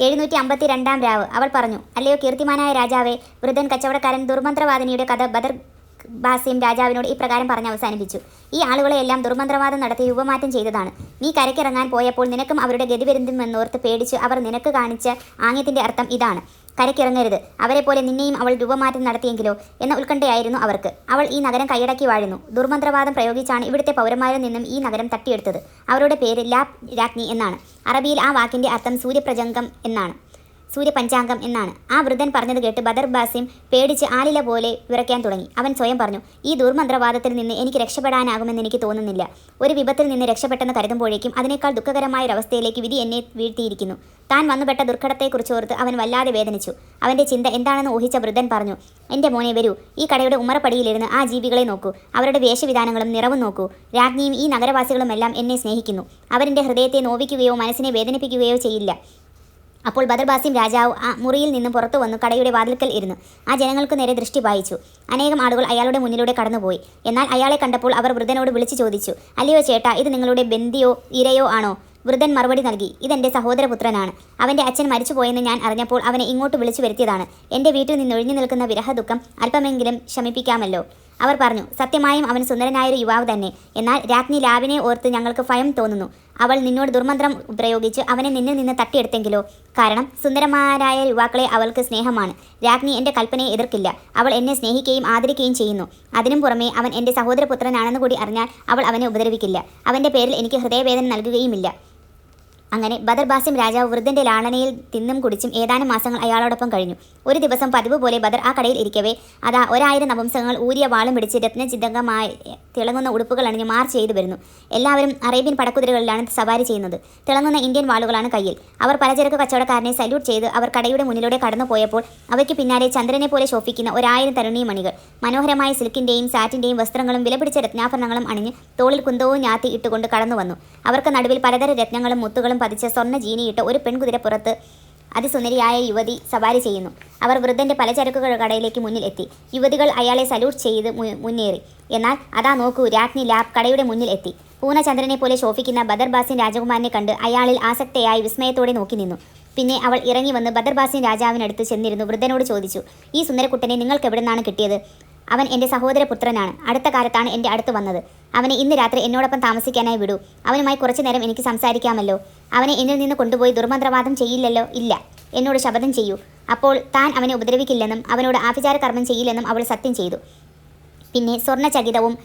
എഴുന്നൂറ്റി അമ്പത്തി രണ്ടാം രാവ്. അവൾ പറഞ്ഞു അല്ലയോ കീർത്തിമാനായ രാജാവേ വൃദ്ധൻ കച്ചവടക്കാരൻ ദുർമന്ത്രവാദിനിയുടെ കഥ ബദർ ബാസിം രാജാവിനോട് ഇപ്രകാരം പറഞ്ഞ് അവസാനിപ്പിച്ചു. ഈ ആളുകളെയെല്ലാം ദുർമന്ത്രവാദം നടത്തി രൂപമാറ്റം ചെയ്തതാണ്. നീ കരയ്ക്കിറങ്ങാൻ പോയപ്പോൾ നിനക്കും അവരുടെ ഗതി വരുന്നുമെന്നോർത്ത് പേടിച്ച് അവർ നിനക്ക് കാണിച്ച ആംഗ്യത്തിന്റെ അർത്ഥം ഇതാണ്. കരയ്ക്കിറങ്ങരുത്. അവരെ പോലെ നിന്നെയും അവൾ രൂപമാറ്റം നടത്തിയെങ്കിലോ? എന്ന ഉത്കണ്ഠയായിരുന്നു അവർക്ക്. അവൾ ഈ നഗരം കൈയടക്കി വാഴുന്നു. ദുർമന്ത്രവാദം പ്രയോഗിച്ചാണ് ഇവിടുത്തെ പൗരന്മാരിൽ നിന്നും ഈ നഗരം തട്ടിയെടുത്തത്. അവരുടെ പേര് ലാബ് രാജ്ഞി എന്നാണ്. അറബിയിൽ ആ വാക്കിന്റെ അർത്ഥം സൂര്യപ്രജംഗം എന്നാണ്. സൂര്യപഞ്ചാംഗം എന്നാണ്. ആ വൃദ്ധൻ പറഞ്ഞത് കേട്ട് ബദർ ബാസിം പേടിച്ച് ആലില പോലെ വിറയ്ക്കാൻ തുടങ്ങി. അവൻ സ്വയം പറഞ്ഞു ഈ ദുർമന്ത്രവാദത്തിൽ നിന്ന് എനിക്ക് രക്ഷപ്പെടാനാകുമെന്ന് എനിക്ക് തോന്നുന്നില്ല. ഒരു വിപത്തിൽ നിന്ന് രക്ഷപ്പെട്ടെന്ന് കരുതുമ്പോഴേക്കും അതിനേക്കാൾ ദുഃഖകരമായ ഒരവസ്ഥയിലേക്ക് വിധി എന്നെ വീഴ്ത്തിയിരിക്കുന്നു. താൻ വന്നുപെട്ട ദുർഘടത്തെക്കുറിച്ച് ഓർത്ത് അവൻ വല്ലാതെ വേദനിച്ചു. അവന്റെ ചിന്ത എന്താണെന്ന് ഊഹിച്ച വൃദ്ധൻ പറഞ്ഞു എന്റെ മോനെ വരൂ. ഈ കടയുടെ ഉമ്മറപ്പടിയിലിരുന്ന് ആ ജീവികളെ നോക്കൂ. അവരുടെ വേഷവിധാനങ്ങളും നിറവും നോക്കൂ. രാജ്ഞിയും ഈ നഗരവാസികളുമെല്ലാം എന്നെ സ്നേഹിക്കുന്നു. അവരെന്റെ ഹൃദയത്തെ നോവിക്കുകയോ മനസ്സിനെ വേദനിപ്പിക്കുകയോ ചെയ്യില്ല. അപ്പോൾ ബദർബാസിം രാജാവ് ആ മുറിയിൽ നിന്നും പുറത്തു വന്നു കടയുടെ വാതിൽക്കൽ ഇരുന്നു. ആ ജനങ്ങൾക്ക് നേരെ ദൃഷ്ടി പായിച്ചു. അനേകം ആളുകൾ അയാളുടെ മുന്നിലൂടെ കടന്നുപോയി. എന്നാൽ അയാളെ കണ്ടപ്പോൾ അവർ വൃദ്ധനോട് വിളിച്ചു ചോദിച്ചു അല്ലയോ ചേട്ടാ ഇത് നിങ്ങളുടെ ബന്ധിയോ ഇരയോ ആണോ? വൃദ്ധൻ മറുപടി നൽകി ഇതെന്റെ സഹോദരപുത്രനാണ്. അവന്റെ അച്ഛൻ മരിച്ചുപോയെന്ന് ഞാൻ അറിഞ്ഞപ്പോൾ അവനെ ഇങ്ങോട്ട് വിളിച്ചു വരുത്തിയതാണ്. എന്റെ വീട്ടിൽ നിന്ന് ഒഴിഞ്ഞു നിൽക്കുന്ന വിരഹദുഃഖം അല്പമെങ്കിലും ശമിപ്പിക്കാമല്ലോ. അവർ പറഞ്ഞു സത്യമായും അവൻ സുന്ദരനായൊരു യുവാവ് തന്നെ. എന്നാൽ രാജ്ഞി ലാവിനെ ഓർത്ത് ഞങ്ങൾക്ക് ഭയം തോന്നുന്നു. അവൾ നിന്നോട് ദുർമന്ത്രം പ്രയോഗിച്ച് അവനെ നിന്നിൽ നിന്ന് തട്ടിയെടുത്തെങ്കിലോ? കാരണം സുന്ദരമാരായ യുവാക്കളെ അവൾക്ക് സ്നേഹമാണ്. രാജ്ഞി എന്റെ കൽപ്പനയെ എതിർക്കില്ല. അവൾ എന്നെ സ്നേഹിക്കുകയും ആദരിക്കുകയും ചെയ്യുന്നു. അതിനും പുറമെ അവൻ എന്റെ സഹോദരപുത്രനാണെന്ന് കൂടി അറിഞ്ഞാൽ അവൾ അവനെ ഉപദ്രവിക്കില്ല. അവന്റെ പേരിൽ എനിക്ക് ഹൃദയവേദന നൽകുകയുമില്ല. അങ്ങനെ ബദർ ബാസിം രാജാവ് വൃദ്ധന്റെ ലാളനയിൽ തിന്നും കുടിച്ചും ഏതാനും മാസങ്ങൾ അയാളോടൊപ്പം കഴിഞ്ഞു. ഒരു ദിവസം പതിവ് പോലെ ബദർ ആ കടയിൽ ഇരിക്കവേ. അതാ ഒരായിരം നപുംസകങ്ങൾ ഊരിയ വാളും പിടിച്ച് രത്നചിതകമായി തിളങ്ങുന്ന ഉടുപ്പുകൾ അണിഞ്ഞ് മാർച്ച് ചെയ്തു വരുന്നു. എല്ലാവരും അറേബ്യൻ പടക്കുതിരകളിലാണ് സവാരി ചെയ്യുന്നത്. തിളങ്ങുന്ന ഇന്ത്യൻ വാളുകളാണ് കയ്യിൽ. അവർ പലചരക്ക് കച്ചവടക്കാരനെ സല്യൂട്ട് ചെയ്ത് അവർ കടയുടെ മുന്നിലൂടെ കടന്നു പോയപ്പോൾ അവയ്ക്ക് പിന്നാലെ ചന്ദ്രനെ പോലെ ശോഭിക്കുന്ന ഒരായിരം തരുണീ മണികൾ. മനോഹരമായ സിൽക്കിന്റെയും സാറ്റിന്റെയും വസ്ത്രങ്ങളും വിലപിടിച്ച രത്നാഭരണങ്ങളും അണിഞ്ഞ് തോളിൽ കുന്തവും ഞാത്തി ഇട്ടുകൊണ്ട് കടന്നു വന്നു. അവർക്ക് നടുവിൽ പലതര രത്നങ്ങളും മുത്തുകളും പതിച്ച സ്വർണ ജീനിയിട്ട് ഒരു പെൺകുതിര പുറത്ത് അതിസുന്ദരിയായ യുവതി സവാരി ചെയ്യുന്നു. അവർ വൃദ്ധന്റെ പലചരക്കുകൾ കടയിലേക്ക് മുന്നിൽ എത്തി. യുവതികൾ അയാളെ സല്യൂട്ട് ചെയ്ത് മുന്നേറി. എന്നാൽ അതാ നോക്കൂ രാജ്ഞി ലാബ് കടയുടെ മുന്നിൽ എത്തി. പൂനചന്ദ്രനെ പോലെ ശോഭിക്കുന്ന ബദർബാസിൻ രാജകുമാരനെ കണ്ട് അയാളിൽ ആസക്തയായി വിസ്മയത്തോടെ നോക്കി നിന്നു. പിന്നെ അവൾ ഇറങ്ങി വന്ന് ബദർബാസിൻ രാജാവിനടുത്ത് ചെന്നിരുന്നു വൃദ്ധനോട് ചോദിച്ചു ഈ സുന്ദരക്കുട്ടനെ നിങ്ങൾക്ക് എവിടെ നിന്നാണ് കിട്ടിയത്? അവൻ എന്റെ സഹോദരപുത്രനാണ്. അടുത്ത കാലത്താണ് എന്റെ അടുത്ത് വന്നത്. അവനെ ഇന്ന് രാത്രി എന്നോടൊപ്പം താമസിക്കാനായി വിടൂ. അവനുമായി കുറച്ചു നേരം എനിക്ക് സംസാരിക്കാമല്ലോ. അവനെ എന്നിൽ നിന്ന് കൊണ്ടുപോയി ദുർമന്ത്രവാദം ചെയ്യില്ലല്ലോ? ഇല്ല. എന്നോട് ശപഥം ചെയ്യൂ. അപ്പോൾ താൻ അവനെ ഉപദ്രവിക്കില്ലെന്നും അവനോട് ആഭിചാര കർമ്മം ചെയ്യില്ലെന്നും അവൾ സത്യം ചെയ്തു. പിന്നെ സ്വർണചകിതവും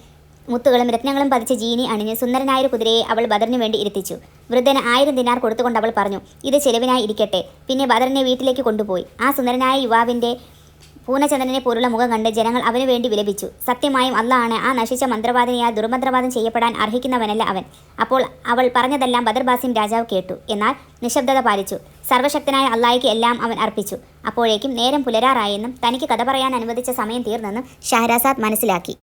മുത്തുകളും രത്നങ്ങളും പതിച്ച ജീനി അണിഞ്ഞ് സുന്ദരനായൊരു കുതിരയെ അവൾ ബദറിനു വേണ്ടി ഇരുത്തിച്ചു. വൃദ്ധന് ആയിരം ദിനാർ കൊടുത്തുകൊണ്ട് അവൾ പറഞ്ഞു ഇത് ചെലവിനായി ഇരിക്കട്ടെ. പിന്നെ ബദറിനെ വീട്ടിലേക്ക് കൊണ്ടുപോയി. ആ സുന്ദരനായ യുവാവിന്റെ പൂർണചന്ദ്രനെ പോലുള്ള മുഖം കണ്ട് ജനങ്ങൾ അവനു വേണ്ടി വിലപിച്ചു. സത്യമായും അള്ളാണ് ആ നശിച്ച മന്ത്രവാദിനിയാൽ ദുർമന്ത്രവാദം ചെയ്യപ്പെടാൻ അർഹിക്കുന്നവനല്ല അവൻ. അപ്പോൾ അവൾ പറഞ്ഞതെല്ലാം ബദർബാസിൻ രാജാവ് കേട്ടു. എന്നാൽ നിശബ്ദത പാലിച്ചു. സർവശക്തനായ അള്ളായിക്ക് എല്ലാം അവൻ അർപ്പിച്ചു. അപ്പോഴേക്കും നേരം പുലരാറായെന്നും തനിക്ക് കഥ പറയാൻ അനുവദിച്ച സമയം തീർന്നെന്നും ഷഹരാസാദ് മനസ്സിലാക്കി.